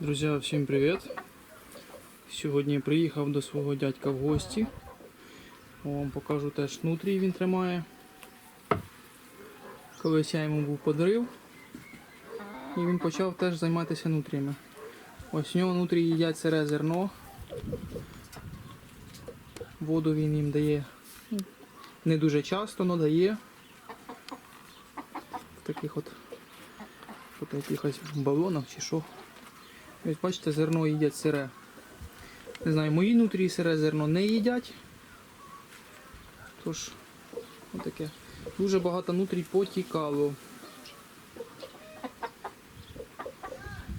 Друзі, всім привіт! Сьогодні приїхав до свого дядька в гості. Вам покажу теж нутрій він тримає. Колись я йому був подарив. І він почав теж займатися нутріями. Ось у нього нутрі їдять сире зерно. Воду він їм дає не дуже часто, але дає. В таких от, от якихось балонах чи що. Ось бачите, зерно їдять сире. Не знаю, мої нутрії сире зерно не їдять. Тож, отаке. Дуже багато нутрій потікало.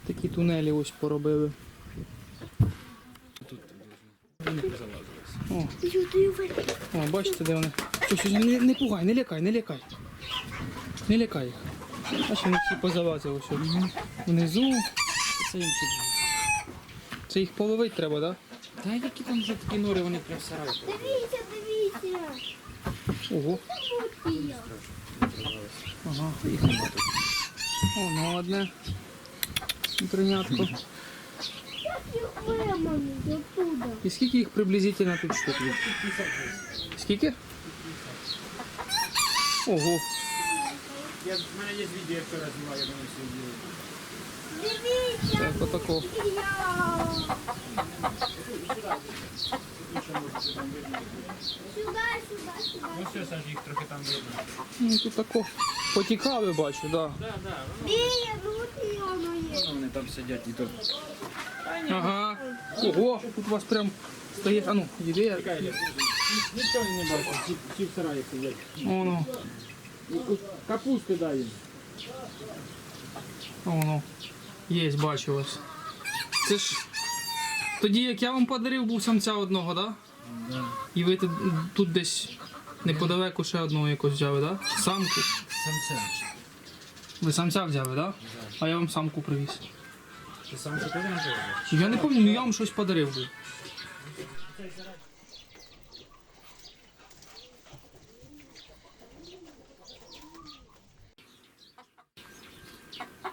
Такі тунелі ось поробили. О, о, бачите, де вони. Ось, ось, не, не пугай, не лякай, не лякай. Не лякай їх. Бачите, вони всі позалазили. Внизу. Це. Це їх половити треба, так? Та які там вже такі нори, вони прям сарають. Дивіться, дивіться. Да? Ого. Тут. Ага. О, ну одне. Тринятко. Як їх виманити оттуда? І скільки їх приблизительно тут штук? є? Скільки? Ого. Я, в мене є відео, я вчора знімав, я думаю. Дивіться, Так, отако. я. Сюди, сюди, сюди. Ну все, Саш, їх трохи там видно. Ну тут тако. Потікали, бачу, да. Да, да, Біля, тут воно є. вони там сидять і то. Ага. Ого, тут у вас прям стоїть. А ну, іди. я- Нічого не бачу, ті, ті в сараї сидять. Воно, Капусти дай їм. воно. Є, бачу вас. Це ж. Тоді, як я вам подарив, був самця одного, да? Да. І ви тут, десь неподалеку ще одного якось взяли, да? Самку. Самця. Ви самця взяли, да? А я вам самку привіз. Ти сам що ти не Я не пам'ятаю, ну я вам щось подарив був.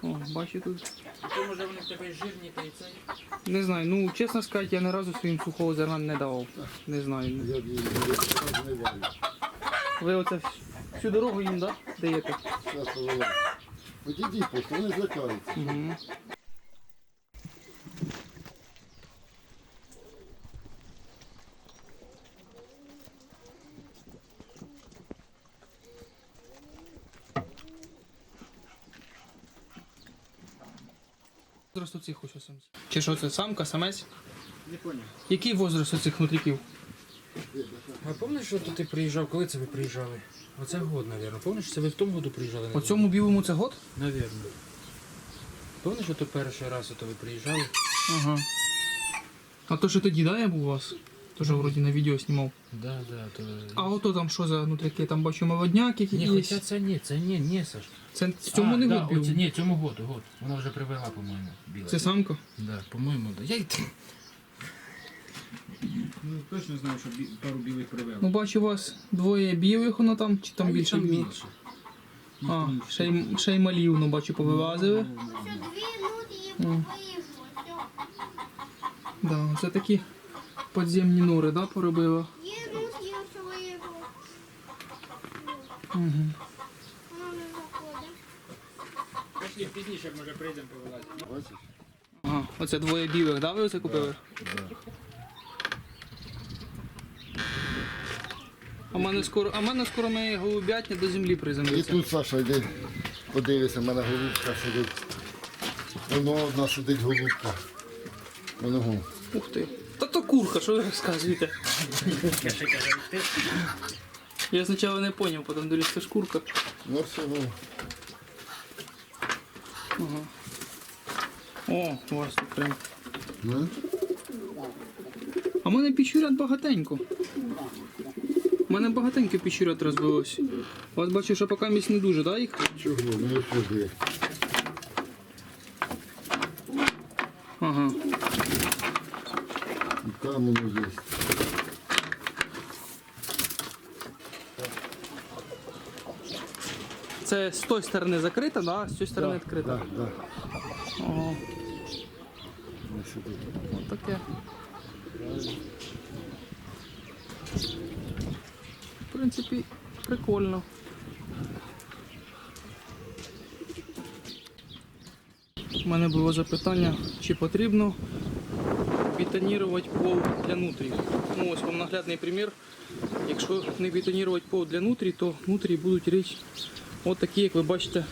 О, бачу тут. То може вони в тебе жирні, та й цей. Не знаю, ну чесно сказати, я ні разу своїм сухого зерна не давав. Не знаю. Я б її не варю. Ви оце всю дорогу їм, да? Даєте? Зараз повела. От ідіть просто, вони злякаються. Угу. Возраст у цих ось самців. Чи що це самка, самець? Не поняв. Який возраст у цих нутриків? А пам'ятаєш, що ти приїжджав, коли це ви приїжджали? Оце год, мабуть. Пам'ятаєш, це ви в тому году приїжджали? По цьому білому це год? Навірно. Пам'ятаєш, що то перший раз ото ви приїжджали? Ага. А то, що тоді, да, я був у вас? Тоже вроді на відео знімав. Да, да, то... А ото там що за нутрики? Там бачу молодняк який Ні, є. хоча це ні, це ні, ні, Саш. Це в цьому А, не да, год. Ні, цьому году, год. Вона вже привела, по-моєму, біла. Це самка? Да, по-моєму, да. Я й... Ну, точно знаю, що бі... пару білих привела. Ну бачу у вас двоє білих, воно там, чи там більше там білих? більше. А, ще й, ще й малі, воно бачу, повилазили. Що дві нутрії вийшло. Все. Да, це такі подземні нори, да, поробила. Є нутрії, що вийшло. Угу. Воно не заходить. Пошли пізніше, може прийдемо повилазити. Бачиш? Ага, оце двоє білих, да, ви оце купили? А в мене скоро, а в мене скоро моє голубятня до землі І приземлиться. тут, Саша, йди, подивися, в мене голубка сидить. Воно одна сидить голубка. Воно гу. Ух ти. То курка, що ви розказуєте? Я спочатку не зрозумів, потім дивлюсь, це ж курка. Ну все, ну. Ага. О, у вас тут прям. Ну, А в мене піщурят багатенько. У мене багатенько піщурят розбилось. У вас бачу, що поки місць не дуже, да, їх? чого? Ну що ж є? Ага. І Там воно є. Це з тої сторони закрита, да? з цієї сторони відкрита. так, так. Не сюди. Отаке. В принципі, прикольно. У мене було запитання, чи потрібно бетонувати пол для нутрій. Ну ось вам наглядний примір. Якщо не бетонувати пол для нутрій, то нутрі будуть річ от такі, як ви бачите,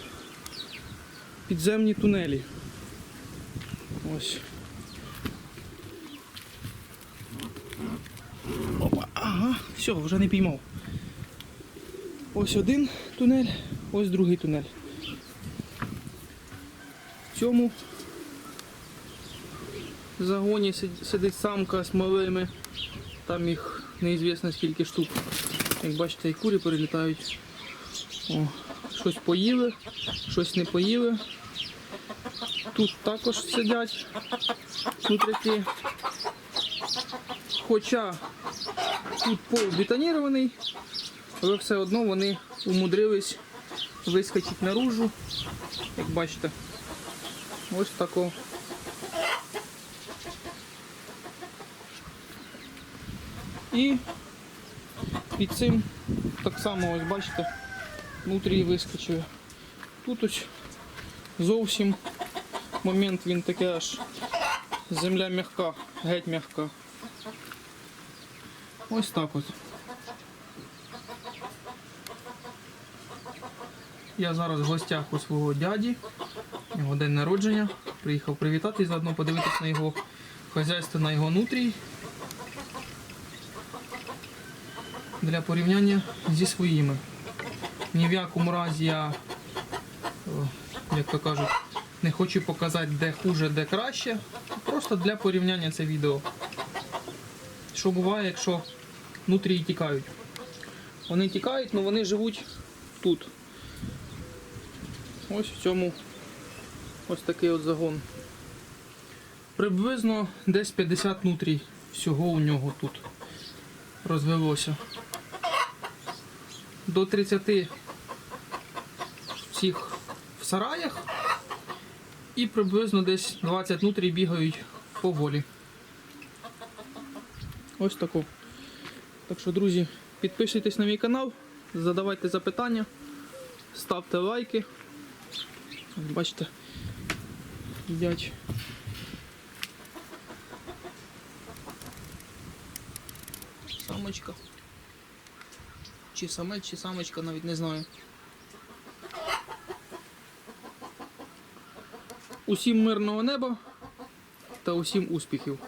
підземні тунелі. Ось. Опа, ага, все, вже не піймав. Ось один тунель, ось другий тунель. В цьому загоні сидить самка з малими. Там їх неізвісно скільки штук. Як бачите, і курі перелітають. О, щось поїли, щось не поїли. Тут також сидять нутряки. Хоча тут пол бетонірований, але все одно вони умудрились вискочити наружу. Як бачите, ось тако. І під цим так само, ось бачите, внутрі вискочили. Тут ось зовсім момент він таке аж земля м'яка, геть м'яка. Ось так от. Я зараз в гостях у свого дяді, його день народження. Приїхав привітати і заодно подивитися на його хазяйство, на його нутрій. Для порівняння зі своїми. Ні в якому разі я, як то кажуть, не хочу показати, де хуже, де краще. Просто для порівняння це відео. Що буває, якщо нутрії тікають? Вони тікають, але вони живуть тут. Ось в цьому ось такий от загон. Приблизно десь 50 нутрій всього у нього тут розвелося. До 30 всіх в сараях і приблизно десь 20 нутрій бігають по волі. Ось таку. Так що, друзі, підписуйтесь на мій канал, задавайте запитання, ставте лайки. Бачите, їдять. Самочка. Чи самець, чи самочка, навіть не знаю. Усім мирного неба та усім успіхів.